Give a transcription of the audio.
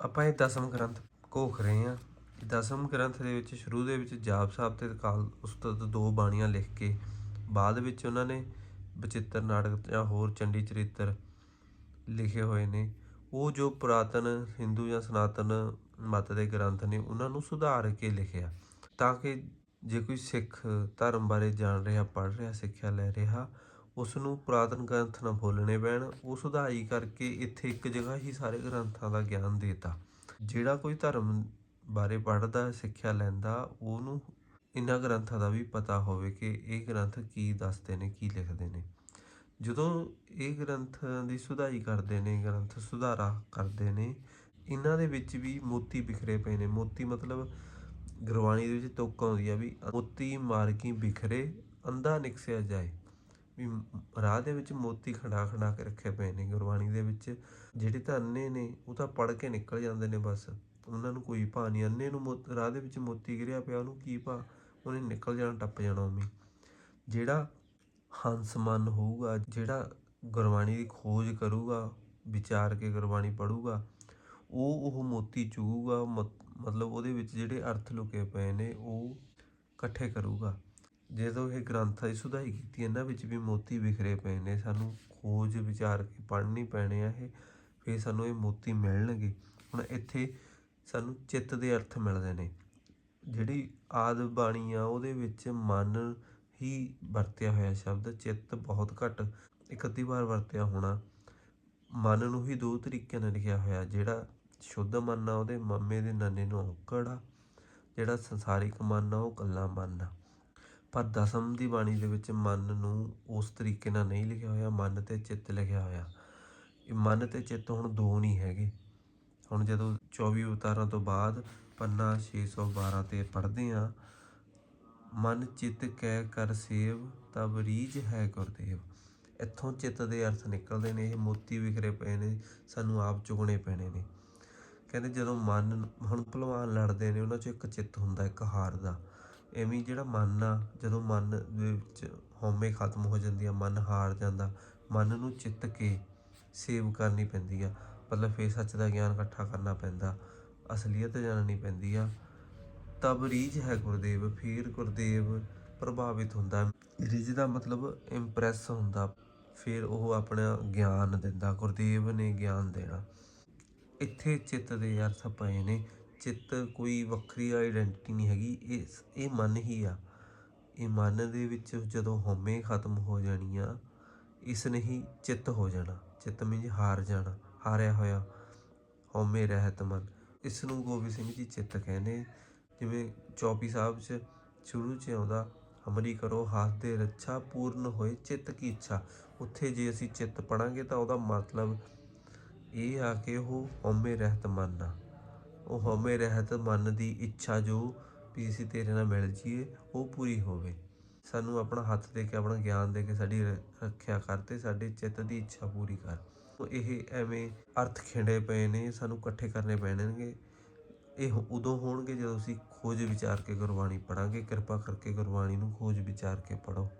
ਆਪਾਂ ਇਹ ਦਸਮ ਗ੍ਰੰਥ ਘੋਖ ਰਹੇ ਹਾਂ। ਦਸਮ ਗ੍ਰੰਥ ਦੇ ਵਿੱਚ ਸ਼ੁਰੂ ਦੇ ਵਿੱਚ ਜਾਪ ਸਾਹਿਬ ਤੇ ਕਾਲ ਉਸਤਤ ਦੋ ਬਾਣੀਆਂ ਲਿਖ ਕੇ ਬਾਅਦ ਵਿੱਚ ਉਹਨਾਂ ਨੇ ਬਚਿੱਤਰ ਨਾਟਕ ਜਾਂ ਹੋਰ ਚੰਡੀ ਚਰਿੱਤਰ ਲਿਖੇ ਹੋਏ ਨੇ। ਉਹ ਜੋ ਪੁਰਾਤਨ ਹਿੰਦੂ ਜਾਂ ਸਨਾਤਨ ਮਤ ਦੇ ਗ੍ਰੰਥ ਨੇ, ਉਹਨਾਂ ਨੂੰ ਸੁਧਾਰ ਕੇ ਲਿਖਿਆ। ਤਾਂ ਕਿ ਜੇ ਕੋਈ ਸਿੱਖ ਧਰਮ ਬਾਰੇ ਜਾਣ ਰਿਹਾ, ਪੜ੍ਹ ਰਿਹਾ, ਸਿੱਖਿਆ ਲੈ ਰਿਹਾ ਉਸ ਨੂੰ ਪੁਰਾਤਨ ਗ੍ਰੰਥ ਨਾ ਭੁੱਲਣੇ ਪੈਣ। ਉਹ ਸੁਧਾਈ ਕਰਕੇ ਇੱਥੇ ਇੱਕ ਜਗ੍ਹਾ ਹੀ ਸਾਰੇ ਗ੍ਰੰਥਾਂ ਦਾ ਗਿਆਨ ਦੇਤਾ। ਜਿਹੜਾ ਕੋਈ ਧਰਮ ਬਾਰੇ ਪੜ੍ਹਦਾ, ਸਿੱਖਿਆ ਲੈਂਦਾ, ਉਹਨੂੰ ਇਹਨਾਂ ਗ੍ਰੰਥਾਂ ਦਾ ਵੀ ਪਤਾ ਹੋਵੇ ਕਿ ਇਹ ਗ੍ਰੰਥ ਕੀ ਦੱਸਦੇ ਨੇ, ਕੀ ਲਿਖਦੇ ਨੇ। ਜਦੋਂ ਇਹ ਗ੍ਰੰਥ ਦੀ ਸੁਧਾਈ ਕਰਦੇ ਨੇ, ਗ੍ਰੰਥ ਸੁਧਾਰਾ ਕਰਦੇ ਨੇ ਇਹਨਾਂ ਦੇ ਵਿੱਚ ਵੀ ਮੋਤੀ ਬਿਖਰੇ ਪਏ ਨੇ। ਮੋਤੀ ਮਤਲਬ ਗੁਰਬਾਣੀ ਦੇ ਵਿੱਚ ਤੁਕ ਆਉਂਦੀ ਆ ਵੀ ਮੋਤੀ ਮਾਰਗੀ ਬਿਖਰੇ, ਅੰਧਾ ਨਿਕਸਿਆ ਜਾਏ। ਵੀ ਰਾਹ ਦੇ ਵਿੱਚ ਮੋਤੀ ਖੰਡਾ ਖੰਡਾ ਕੇ ਰੱਖੇ ਪਏ ਨੇ, ਗੁਰਬਾਣੀ ਦੇ ਵਿੱਚ ਜਿਹੜੇ ਤਾਂ ਅੰਨੇ ਨੇ, ਉਹ ਤਾਂ ਪੜ ਕੇ ਨਿਕਲ ਜਾਂਦੇ ਨੇ ਬਸ। ਉਹਨਾਂ ਨੂੰ ਕੋਈ ਭਾ ਨਹੀਂ, ਅੰਨੇ ਨੂੰ ਮੋ- ਰਾਹ ਦੇ ਵਿੱਚ ਮੋਤੀ ਗਿਰਿਆ ਪਿਆ, ਉਹਨੂੰ ਕੀ ਭਾ ਉਹਨੇ ਨਿਕਲ ਜਾਣਾ, ਟੱਪ ਜਾਣਾ ਉਵੇਂ। ਜਿਹੜਾ ਹੰਸ ਮਨ ਹੋਊਗਾ, ਜਿਹੜਾ ਗੁਰਬਾਣੀ ਦੀ ਖੋਜ ਕਰੂਗਾ, ਵਿਚਾਰ ਕੇ ਗੁਰਬਾਣੀ ਪੜੂਗਾ ਉਹ ਉਹ ਮੋਤੀ ਚੁਗੂਗਾ ਮਤ- ਮਤਲਬ ਉਹਦੇ ਵਿੱਚ ਜਿਹੜੇ ਅਰਥ ਲੁਕੇ ਪਏ ਨੇ, ਉਹ ਇਕੱਠੇ ਕਰੂਗਾ। ਜਦੋਂ ਇਹ ਗ੍ਰੰਥਾਂ ਦੀ ਸੁਧਾਈ ਕੀਤੀ, ਇਹਨਾਂ ਵਿੱਚ ਵੀ ਮੋਤੀ ਵਿਖਰੇ ਪਏ ਨੇ। ਸਾਨੂੰ ਖੋਜ ਵਿਚਾਰ ਕੇ ਪੜ੍ਹਨੀ ਪੈਣੇ ਆ ਇਹ, ਫਿਰ ਸਾਨੂੰ ਇਹ ਮੋਤੀ ਮਿਲਣਗੇ। ਹੁਣ ਇੱਥੇ ਸਾਨੂੰ ਚਿੱਤ ਦੇ ਅਰਥ ਮਿਲਦੇ ਨੇ। ਜਿਹੜੀ ਆਦ ਬਾਣੀ ਆ, ਉਹਦੇ ਵਿੱਚ ਮਨ ਹੀ ਵਰਤਿਆ ਹੋਇਆ ਸ਼ਬਦ, ਚਿੱਤ ਬਹੁਤ ਘੱਟ ਇੱਕ ਅੱਧੀ ਵਾਰ ਵਰਤਿਆ ਹੋਣਾ। ਮਨ ਨੂੰ ਹੀ ਦੋ ਤਰੀਕਿਆਂ ਨਾਲ ਲਿਖਿਆ ਹੋਇਆ, ਜਿਹੜਾ ਸ਼ੁੱਧ ਮਨ ਆ, ਉਹਦੇ ਮਾਮੇ ਦੇ ਨਾਨੇ ਨੂੰ ਔਕੜ ਆ, ਜਿਹੜਾ ਸੰਸਾਰਿਕ ਮਨ ਆ, ਉਹ ਕੱਲਾ ਮਨ ਆ। ਪਰ ਦਸਮ ਦੀ ਬਾਣੀ ਦੇ ਵਿੱਚ ਮਨ ਨੂੰ ਉਸ ਤਰੀਕੇ ਨਾਲ ਨਹੀਂ ਲਿਖਿਆ ਹੋਇਆ, ਮਨ ਤੇ ਚਿੱਤ ਲਿਖਿਆ ਹੋਇਆ। ਇਹ ਮਨ ਤੇ ਚਿੱਤ ਹੁਣ ਦੋ ਨਹੀਂ ਹੈਗੇ। ਹੁਣ ਜਦੋਂ 24 ਅਵਤਾਰਾਂ ਤੋਂ ਬਾਅਦ ਪੰਨਾ 612 ਤੇ ਪੜ੍ਹਦੇ ਆ ਮਨ ਚਿੱਤ ਕਹਿ ਕਰ ਸੇਵ, ਤਬ ਰੀਝ ਹੈ ਗੁਰਦੇਵ। ਇੱਥੋਂ ਚਿੱਤ ਦੇ ਅਰਥ ਨਿਕਲਦੇ ਨੇ, ਇਹ ਮੋਤੀ ਵਿਖਰੇ ਪਏ ਨੇ, ਸਾਨੂੰ ਆਪ ਚੁਗਣੇ ਪੈਣੇ ਨੇ। ਕਹਿੰਦੇ ਜਦੋਂ ਮਨ, ਹੁਣ ਭਲਵਾਨ ਲੜਦੇ ਨੇ, ਉਹਨਾਂ 'ਚ ਇੱਕ ਚਿੱਤ ਹੁੰਦਾ, ਇੱਕ ਹਾਰ ਦਾ। ਐਵੇਂ ਜਿਹੜਾ ਮਨ ਆ, ਜਦੋਂ ਮਨ ਦੇ ਵਿੱਚ ਹਉਮੈ ਖਤਮ ਹੋ ਜਾਂਦੀ ਆ, ਮਨ ਹਾਰ ਜਾਂਦਾ, ਮਨ ਨੂੰ ਚਿੱਤ ਕੇ ਸੇਵ ਕਰਨੀ ਪੈਂਦੀ ਆ। ਮਤਲਬ ਫੇਰ ਸੱਚ ਦਾ ਗਿਆਨ ਇਕੱਠਾ ਕਰਨਾ ਪੈਂਦਾ, ਅਸਲੀਅਤ ਜਾਣਨੀ ਪੈਂਦੀ ਆ। ਤਬ ਰੀਝ ਹੈ ਗੁਰਦੇਵ, ਫਿਰ ਗੁਰਦੇਵ ਪ੍ਰਭਾਵਿਤ ਹੁੰਦਾ। ਰੀਝ ਦਾ ਮਤਲਬ ਇੰਪ੍ਰੈਸ ਹੁੰਦਾ, ਫਿਰ ਉਹ ਆਪਣਾ ਗਿਆਨ ਦਿੰਦਾ, ਗੁਰਦੇਵ ਨੇ ਗਿਆਨ ਦੇਣਾ। ਇੱਥੇ ਚਿੱਤ ਦੇ ਅਰਥ ਪਏ ਨੇ। ਚਿੱਤ ਕੋਈ ਵੱਖਰੀ ਆਈਡੈਂਟੀਟੀ ਨਹੀਂ ਹੈਗੀ, ਇਹ ਇਹ ਮਨ ਹੀ ਆ। ਇਹ ਮਨ ਦੇ ਵਿੱਚ ਜਦੋਂ ਹਉਮੈ ਖਤਮ ਹੋ ਜਾਣੀ ਆ, ਇਸ ਨੇ ਹੀ ਚਿੱਤ ਹੋ ਜਾਣਾ। ਚਿੱਤ ਮੀਨਜ਼ ਹਾਰ ਜਾਣਾ, ਹਾਰਿਆ ਹੋਇਆ ਹਉਮੈ ਰਹਿਤ ਮਨ। ਇਸ ਨੂੰ ਗੋਬਿੰਦ ਸਿੰਘ ਜੀ ਚਿੱਤ ਕਹਿੰਦੇ ਜਿਵੇਂ ਚੌਪੀ ਸਾਹਿਬ 'ਚ ਸ਼ੁਰੂ 'ਚ ਆਉਂਦਾ ਹਮਰੀ ਕਰੋ ਹਾਥ ਦੇ ਰੱਛਾ ਪੂਰਨ ਹੋਏ ਚਿੱਤ ਕੀ ਇੱਛਾ। ਉੱਥੇ ਜੇ ਅਸੀਂ ਚਿੱਤ ਪੜਾਂਗੇ ਤਾਂ ਉਹਦਾ ਮਤਲਬ ਇਹ ਆ ਕਿ ਉਹ ਹਉਮੈ ਰਹਿਤ ਮਨ ਆ। ਉਹ ਹਉਮੈ ਰਹਿਤ ਮਨ ਦੀ ਇੱਛਾ ਜੋ ਵੀ ਅਸੀਂ ਤੇਰੇ ਨਾਲ ਮਿਲ ਜੀਏ ਉਹ ਪੂਰੀ ਹੋਵੇ। ਸਾਨੂੰ ਆਪਣਾ ਹੱਥ ਦੇ ਕੇ, ਆਪਣਾ ਗਿਆਨ ਦੇ ਕੇ ਸਾਡੀ ਰ- ਰੱਖਿਆ ਕਰ ਤੇ ਸਾਡੇ ਚਿੱਤ ਦੀ ਇੱਛਾ ਪੂਰੀ ਕਰ। ਇਹ ਐਵੇਂ ਅਰਥ ਖਿੰਡੇ ਪਏ ਨੇ, ਸਾਨੂੰ ਇਕੱਠੇ ਕਰਨੇ ਪੈਣਗੇ। ਇਹ ਉਦੋਂ ਹੋਣਗੇ ਜਦੋਂ ਅਸੀਂ ਖੋਜ ਵਿਚਾਰ ਕੇ ਗੁਰਬਾਣੀ ਪੜਾਂਗੇ। ਕਿਰਪਾ ਕਰਕੇ ਗੁਰਬਾਣੀ ਨੂੰ ਖੋਜ ਵਿਚਾਰ ਕੇ ਪੜੋ